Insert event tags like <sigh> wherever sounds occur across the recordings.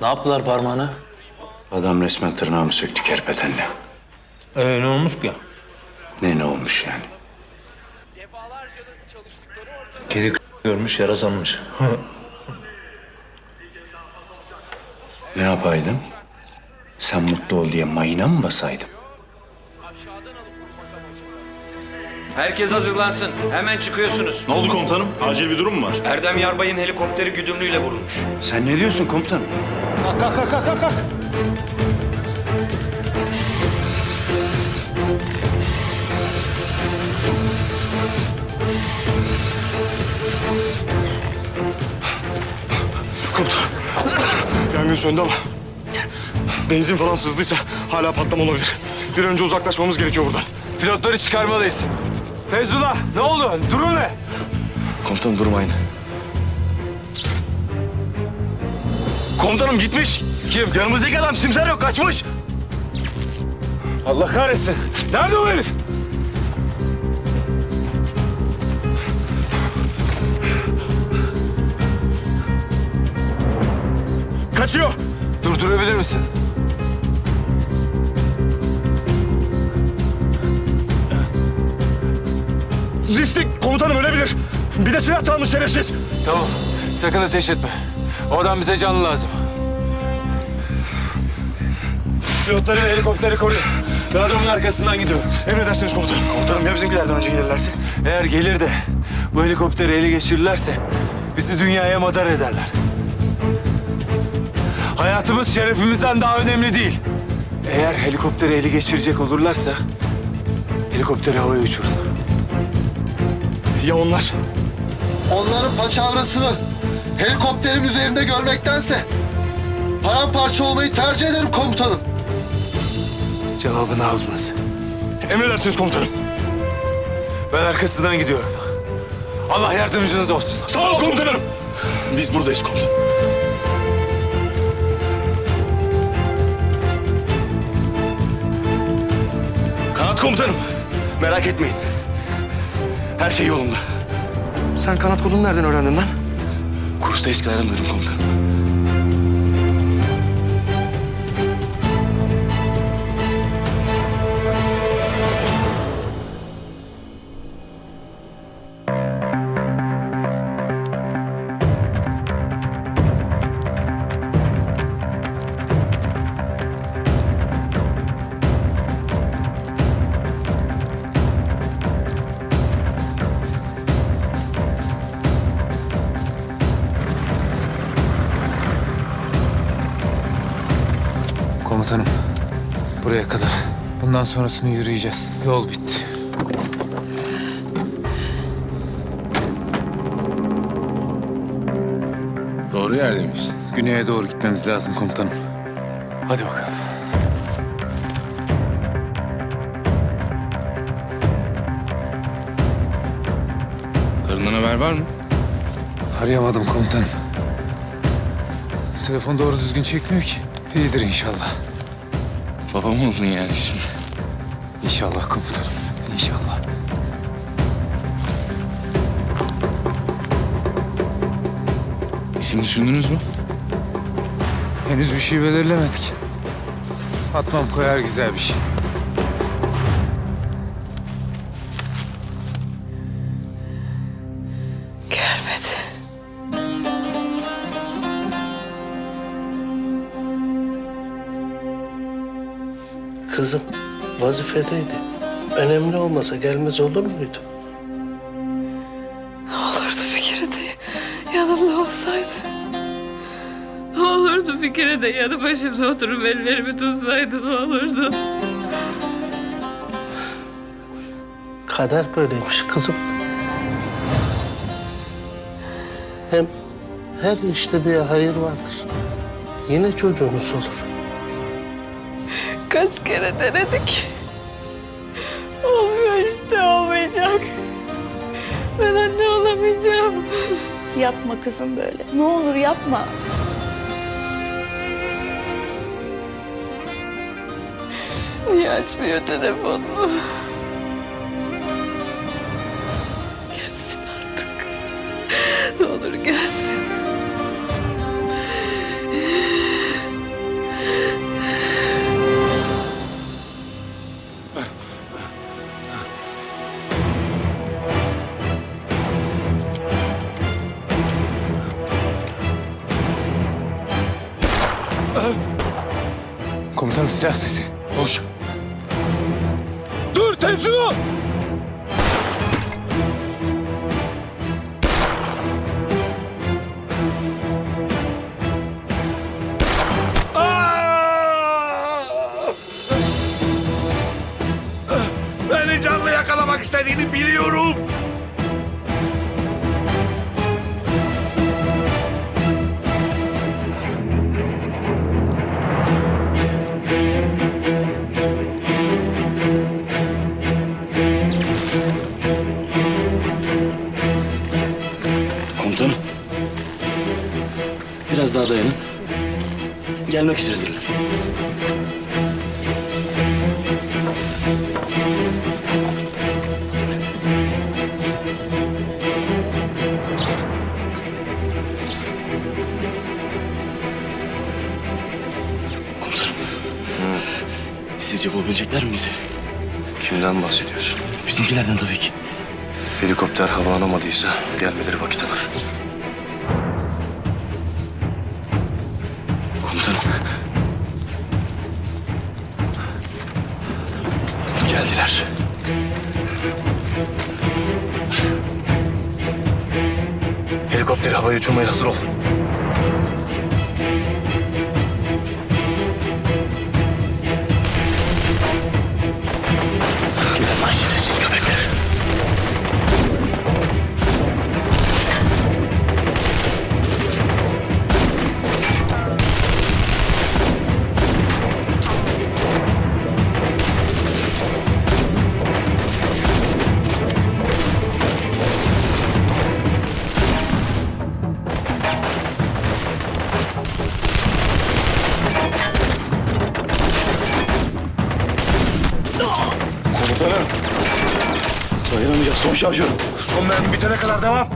Ne yaptılar parmağına? Adam resmen tırnağımı söktü kerpetenle. Ee, ne olmuş ki? Ne ne olmuş yani? Kedi görmüş, yara sanmış. <laughs> Ne yapaydım? Sen mutlu ol diye mayına mı basaydım? Herkes hazırlansın. Hemen çıkıyorsunuz. Ne oldu komutanım? Acil bir durum mu var? Erdem Yarbay'ın helikopteri güdümlüyle vurulmuş. Sen ne diyorsun komutanım? Kalk, kalk, kalk, kalk, kalk. Komutanım. Yangın söndü ama benzin falan sızdıysa hala patlama olabilir. Bir önce uzaklaşmamız gerekiyor buradan. Pilotları çıkarmalıyız. Feyzullah ne oldu? Durum ne? Komutanım durmayın. Komutanım gitmiş. Kim? Yanımızdaki adam simser yok kaçmış. Allah kahretsin. Nerede o herif? Kaçıyor. Durdurabilir misin? Riskli komutanım ölebilir. Bir de silah çalmış şerefsiz. Tamam. Sakın ateş etme. O adam bize canlı lazım. Pilotları ve helikopteri koruyun. Ben adamın arkasından gidiyorum. Emredersiniz komutanım. Komutanım ya bizimkilerden önce gelirlerse? Eğer gelir de bu helikopteri ele geçirirlerse bizi dünyaya madar ederler. Hayatımız şerefimizden daha önemli değil. Eğer helikopteri ele geçirecek olurlarsa helikopteri havaya uçurun. Ya onlar? Onların paçavrasını helikopterin üzerinde görmektense paramparça olmayı tercih ederim komutanım. Cevabını aldınız. Emredersiniz komutanım. Ben arkasından gidiyorum. Allah yardımcınız olsun. Sağ ol komutanım. Biz buradayız komutanım. Kanat komutanım. Merak etmeyin. Her şey yolunda. Sen kanat kolunu nereden öğrendin lan? Kursta eskilerden duydum komutanım. Bundan sonrasını yürüyeceğiz. Yol bitti. Doğru yerde miyiz? Güney'e doğru gitmemiz lazım komutanım. Hadi bakalım. Karından haber var mı? Arayamadım komutanım. Telefon doğru düzgün çekmiyor ki. İyidir inşallah. Babam oldun yani şimdi. İnşallah komutanım. İnşallah. İsim düşündünüz mü? Henüz bir şey belirlemedik. Atmam koyar güzel bir şey. Gelmedi. Kızım vazifedeydi. Önemli olmasa gelmez olur muydu? Ne olurdu bir kere de yanımda olsaydı. Ne olurdu bir kere de yanı başımda oturup ellerimi tutsaydı ne olurdu. Kader böyleymiş kızım. Hem her işte bir hayır vardır. Yine çocuğunuz olur. Kaç kere denedik. Olmuyor işte olmayacak. Ben anne olamayacağım. Yapma kızım böyle. Ne olur yapma. Niye açmıyor telefonunu? Gelsin artık. Ne olur gelsin. Komutanım silah sesi. Koş. Dur teslim ol. Beni canlı yakalamak istediğini biliyorum. Komutanım. Biraz daha dayanın. Gelmek üzeredirler. Komutanım. Sizce bulabilecekler mi bizi? Kimden bahsediyorsun? Bizimkilerden tabii ki. Helikopter havalamadıysa gelmeleri vakit alır. Geldiler. Helikopteri havaya uçurmaya hazır ol. Komutanım. Dayanamayacağız. Son şarjör. Son mermi bitene kadar devam.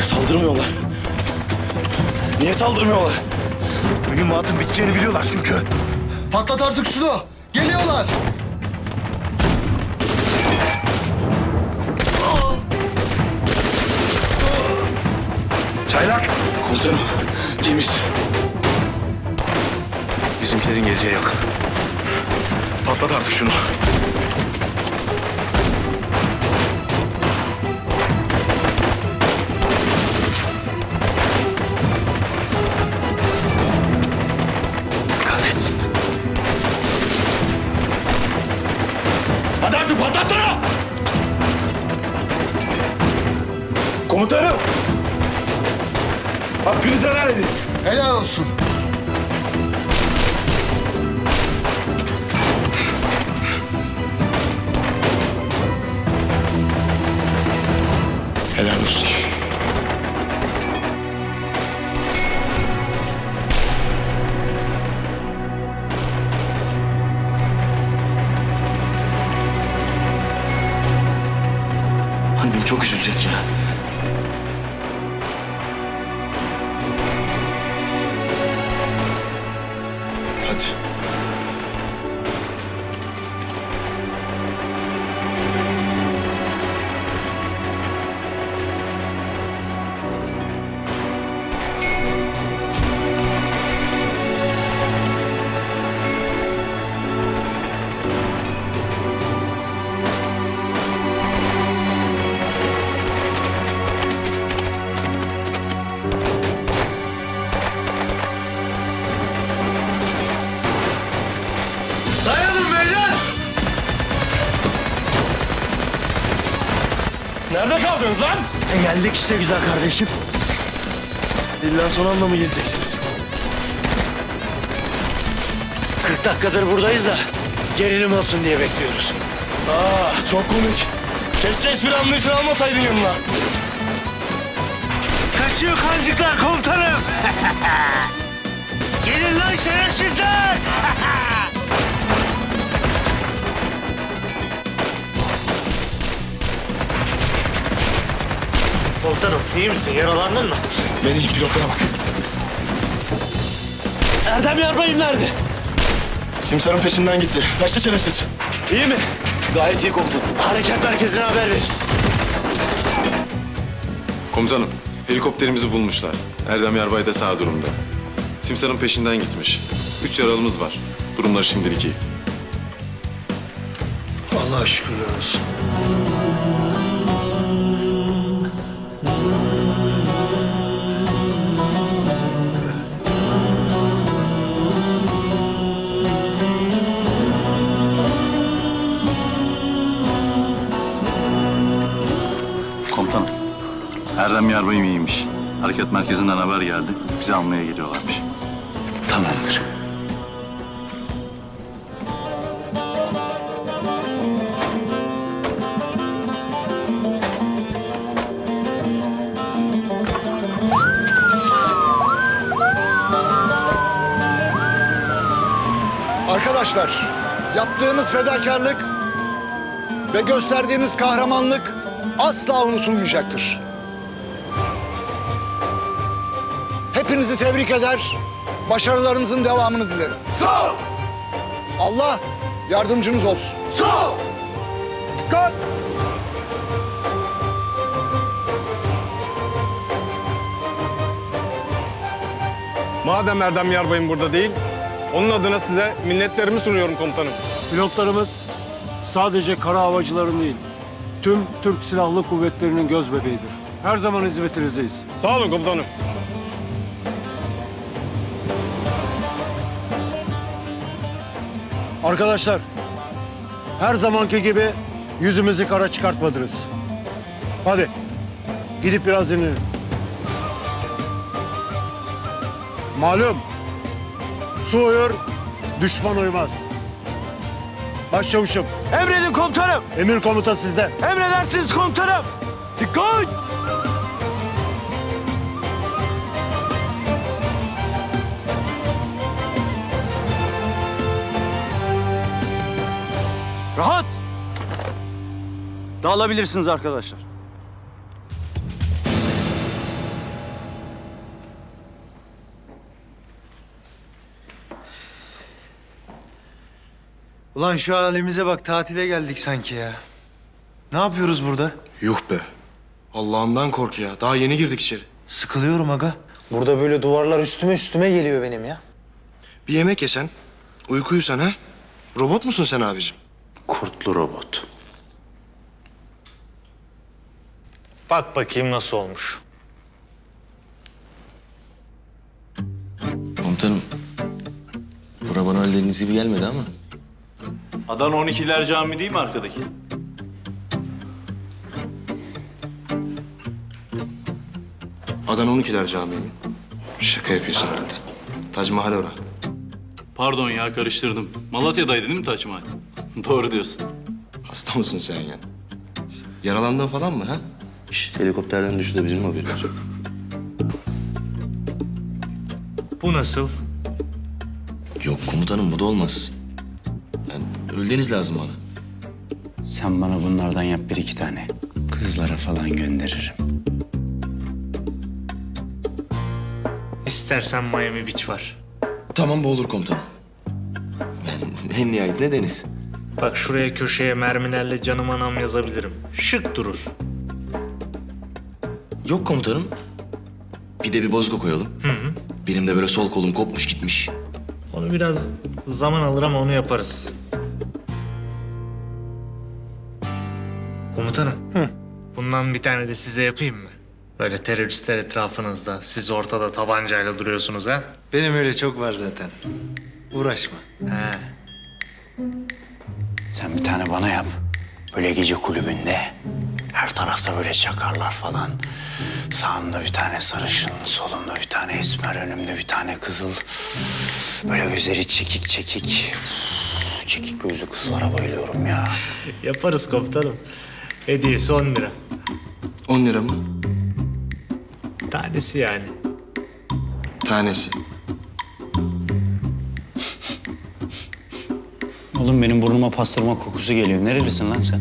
Saldırmıyorlar. Niye saldırmıyorlar? Mühimmatın biteceğini biliyorlar çünkü. Patlat artık şunu. Geliyorlar. Çaylak. Komutanım. Temiz. Bizimkilerin geleceği yok. Patlat artık şunu. Annem çok Geldik işte güzel kardeşim. İlla son anda mı geleceksiniz? 40 dakikadır buradayız da gerilim olsun diye bekliyoruz. Aa, çok komik. Keşke espri anlayışını almasaydın yanına. Kaçıyor kancıklar komutanım. <laughs> Gelin lan şerefsizler. <laughs> Komutanım iyi misin? Yaralandın mı? Ben iyiyim pilotlara bak. Erdem Yarbay'ım nerede? Simsar'ın peşinden gitti. Kaçtı şerefsiz. İyi mi? Gayet iyi komutanım. Harekat merkezine haber ver. Komutanım, helikopterimizi bulmuşlar. Erdem Yarbay da sağ durumda. Simsar'ın peşinden gitmiş. Üç yaralımız var. Durumları şimdilik iyi. Allah şükürler olsun. Erdem Yarbay'ım iyiymiş. Hareket merkezinden haber geldi. Bizi almaya geliyorlarmış. Tamamdır. Arkadaşlar, yaptığınız fedakarlık ve gösterdiğiniz kahramanlık asla unutulmayacaktır. Hepinizi tebrik eder, başarılarınızın devamını dilerim. Sağ ol! Allah yardımcınız olsun. Sağ ol! Dikkat! Madem Erdem Yarbay'ım burada değil, onun adına size minnetlerimi sunuyorum komutanım. Pilotlarımız sadece kara havacıların değil, tüm Türk Silahlı Kuvvetleri'nin göz bebeğidir. Her zaman hizmetinizdeyiz. Sağ olun komutanım. Arkadaşlar, her zamanki gibi yüzümüzü kara çıkartmadınız. Hadi, gidip biraz dinlenin. Malum, su uyur, düşman uyumaz. Başçavuşum. Emredin komutanım. Emir komuta sizde. Emredersiniz komutanım. Dikkat! Rahat. Dağılabilirsiniz arkadaşlar. Ulan şu halimize bak tatile geldik sanki ya. Ne yapıyoruz burada? Yuh be. Allah'ından kork ya. Daha yeni girdik içeri. Sıkılıyorum aga. Burada böyle duvarlar üstüme üstüme geliyor benim ya. Bir yemek yesen, uyku uyusan ha? Robot musun sen abicim? Kurtlu robot. Bak bakayım nasıl olmuş. Komutanım. Bura bana öyle dediğiniz gibi gelmedi ama. Adan 12'ler cami değil mi arkadaki? Adan 12'ler Camii mi? Şaka yapıyorsun herhalde. Tac Mahal ora. Pardon ya karıştırdım. Malatya'daydı değil mi Taç Mahal? <laughs> Doğru diyorsun. Hasta mısın sen ya? Yaralandın falan mı ha? helikopterden düştü de bizim haberimiz yok. Bu nasıl? Yok komutanım bu da olmaz. Yani öldeniz lazım bana. Sen bana bunlardan yap bir iki tane. Kızlara falan gönderirim. İstersen Miami Beach var. Tamam bu olur komutanım. Ben en nihayetinde deniz. Bak şuraya köşeye mermilerle canım anam yazabilirim. Şık durur. Yok komutanım. Bir de bir bozgu koyalım. Benim de böyle sol kolum kopmuş gitmiş. Onu biraz zaman alır ama onu yaparız. Komutanım. Bundan bir tane de size yapayım mı? Böyle teröristler etrafınızda, siz ortada tabancayla duruyorsunuz ha? Benim öyle çok var zaten. Uğraşma. He. Sen bir tane bana yap. Böyle gece kulübünde. Her tarafta böyle çakarlar falan. Sağımda bir tane sarışın, solumda bir tane esmer, önümde bir tane kızıl. Böyle gözleri çekik çekik. Çekik gözlü kızlara bayılıyorum ya. Yaparız komutanım. Hediyesi 10 lira. 10 lira mı? Tanesi yani. Tanesi. Oğlum benim burnuma pastırma kokusu geliyor. Nerelisin lan sen?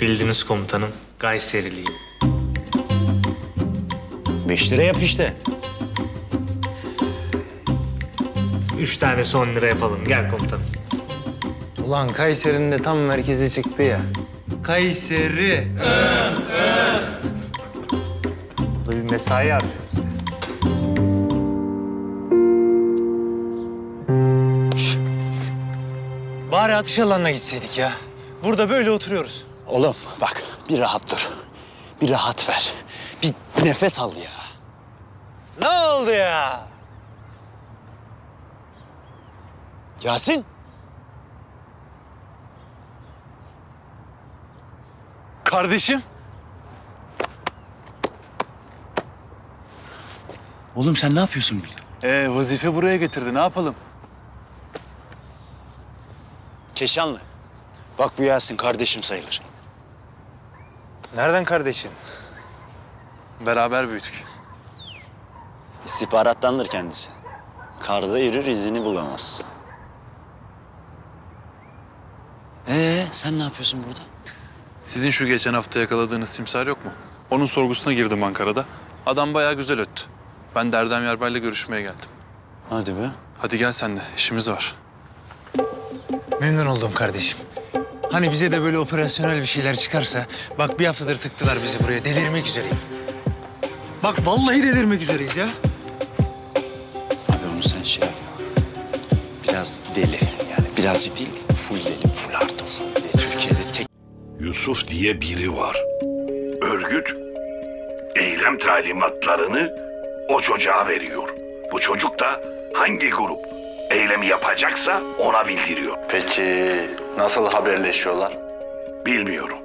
Bildiniz komutanım. Gayseriliyim. Beş lira yap işte. Üç tanesi 10 lira yapalım. Gel komutanım. Ulan Kayseri'nin de tam merkezi çıktı ya. Kayseri. bir mesai harcıyoruz. Bari atış alanına gitseydik ya. Burada böyle oturuyoruz. Oğlum bak bir rahat dur. Bir rahat ver. Bir nefes al ya. Ne oldu ya? Yasin. Kardeşim. Oğlum sen ne yapıyorsun burada? Ee, vazife buraya getirdi. Ne yapalım? Keşanlı. Bak bu Yasin kardeşim sayılır. Nereden kardeşin? Beraber büyüdük. İstihbarattandır kendisi. Karda yürür izini bulamazsın. Ee sen ne yapıyorsun burada? Sizin şu geçen hafta yakaladığınız simsar yok mu? Onun sorgusuna girdim Ankara'da. Adam bayağı güzel öttü. Ben de Erdem Yarbay'la görüşmeye geldim. Hadi be. Hadi gel sen de, işimiz var. Memnun oldum kardeşim. Hani bize de böyle operasyonel bir şeyler çıkarsa... Bak bir haftadır tıktılar bizi buraya. Delirmek üzereyim. Bak vallahi delirmek üzereyiz ya. Abi onu sen şey yapma. Biraz deli yani birazcık değil full deli full artı full deli. Türkiye'de tek Yusuf diye biri var. Örgüt eylem talimatlarını o çocuğa veriyor. Bu çocuk da hangi grup eylemi yapacaksa ona bildiriyor. Peki nasıl haberleşiyorlar? Bilmiyorum.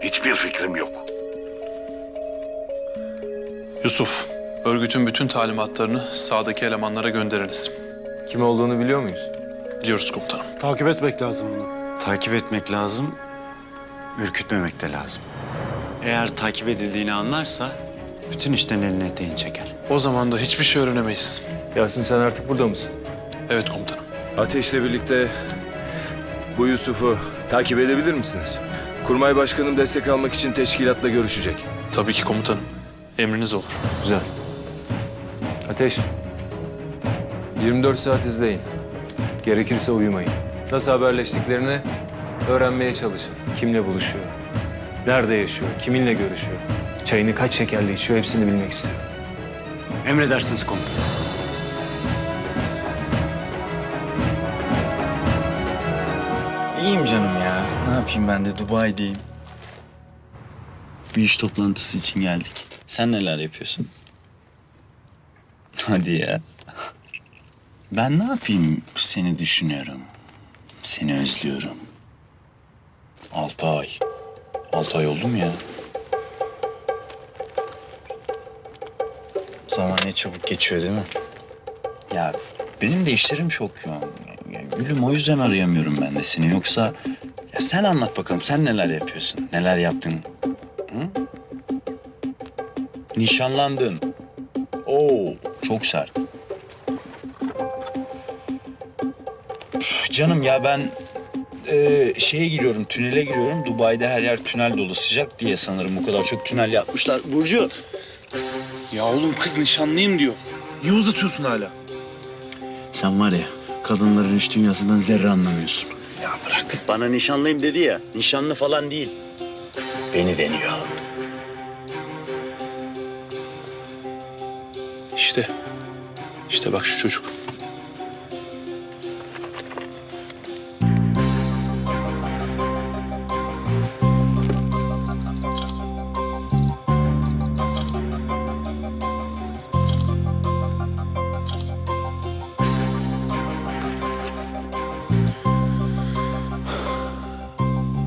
Hiçbir fikrim yok. Yusuf, örgütün bütün talimatlarını sağdaki elemanlara gönderiniz. Kim olduğunu biliyor muyuz? Biliyoruz komutanım. Takip etmek lazım bunu. takip etmek lazım, ürkütmemek de lazım. Eğer takip edildiğini anlarsa bütün işten eline eteğini çeker. O zaman da hiçbir şey öğrenemeyiz. Yasin sen artık burada mısın? Evet komutanım. Ateş'le birlikte bu Yusuf'u takip edebilir misiniz? Kurmay Başkanım destek almak için teşkilatla görüşecek. Tabii ki komutanım. Emriniz olur. Güzel. Ateş. 24 saat izleyin. Gerekirse uyumayın. Nasıl haberleştiklerini öğrenmeye çalışın. Kimle buluşuyor? Nerede yaşıyor? Kiminle görüşüyor? Çayını kaç şekerli içiyor? Hepsini bilmek istiyorum. Emredersiniz komutanım. Canım ya. Ne yapayım ben de Dubai'deyim. Bir iş toplantısı için geldik. Sen neler yapıyorsun? Hadi ya. Ben ne yapayım? Seni düşünüyorum. Seni özlüyorum. Altı ay. Altı ay oldu mu ya? Zaman ne çabuk geçiyor değil mi? Ya benim de işlerim çok yoğun. Ya, gülüm o yüzden arayamıyorum ben de seni. Yoksa ya sen anlat bakalım sen neler yapıyorsun? Neler yaptın? Hı? Nişanlandın. Oo çok sert. Üf, Canım ya ben e, şeye giriyorum, tünele giriyorum. Dubai'de her yer tünel dolu sıcak diye sanırım bu kadar çok tünel yapmışlar. Burcu. Ya oğlum kız nişanlıyım diyor. Niye uzatıyorsun hala? Sen var ya kadınların iş dünyasından zerre anlamıyorsun. Ya bırak. Bana nişanlıyım dedi ya. Nişanlı falan değil. Beni deniyor. İşte. İşte bak şu çocuk.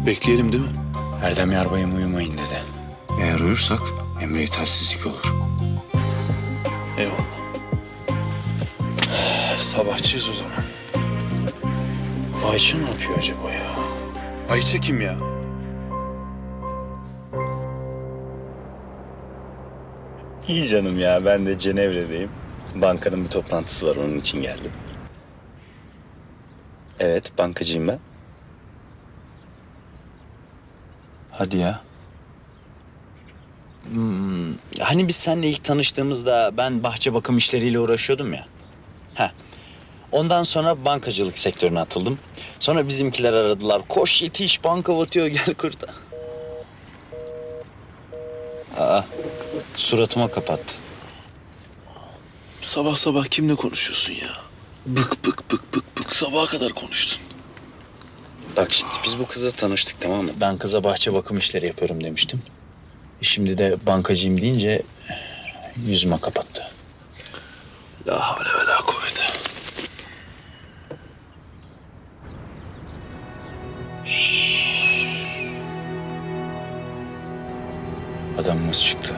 Bekleyelim değil mi? Erdem Yarbay'ım uyumayın dedi. Eğer uyursak emre itaatsizlik olur. Eyvallah. <sighs> Sabahçıyız o zaman. Ayça ne yapıyor acaba ya? Ayça kim ya? İyi canım ya ben de Cenevre'deyim. Bankanın bir toplantısı var onun için geldim. Evet bankacıyım ben. Hadi ya. Hmm, Hani biz seninle ilk tanıştığımızda ben bahçe bakım işleriyle uğraşıyordum ya. Heh. Ondan sonra bankacılık sektörüne atıldım. Sonra bizimkiler aradılar. Koş yetiş banka batıyor gel kurtar. Aa, Suratıma kapattı. Sabah sabah kimle konuşuyorsun ya? Bık bık bık bık bık sabaha kadar konuştun. Bak şimdi biz bu kızla tanıştık tamam mı? Ben kıza bahçe bakım işleri yapıyorum demiştim. Şimdi de bankacıyım deyince yüzüme kapattı. La havle ve la kuvvete. Adamımız çıktı.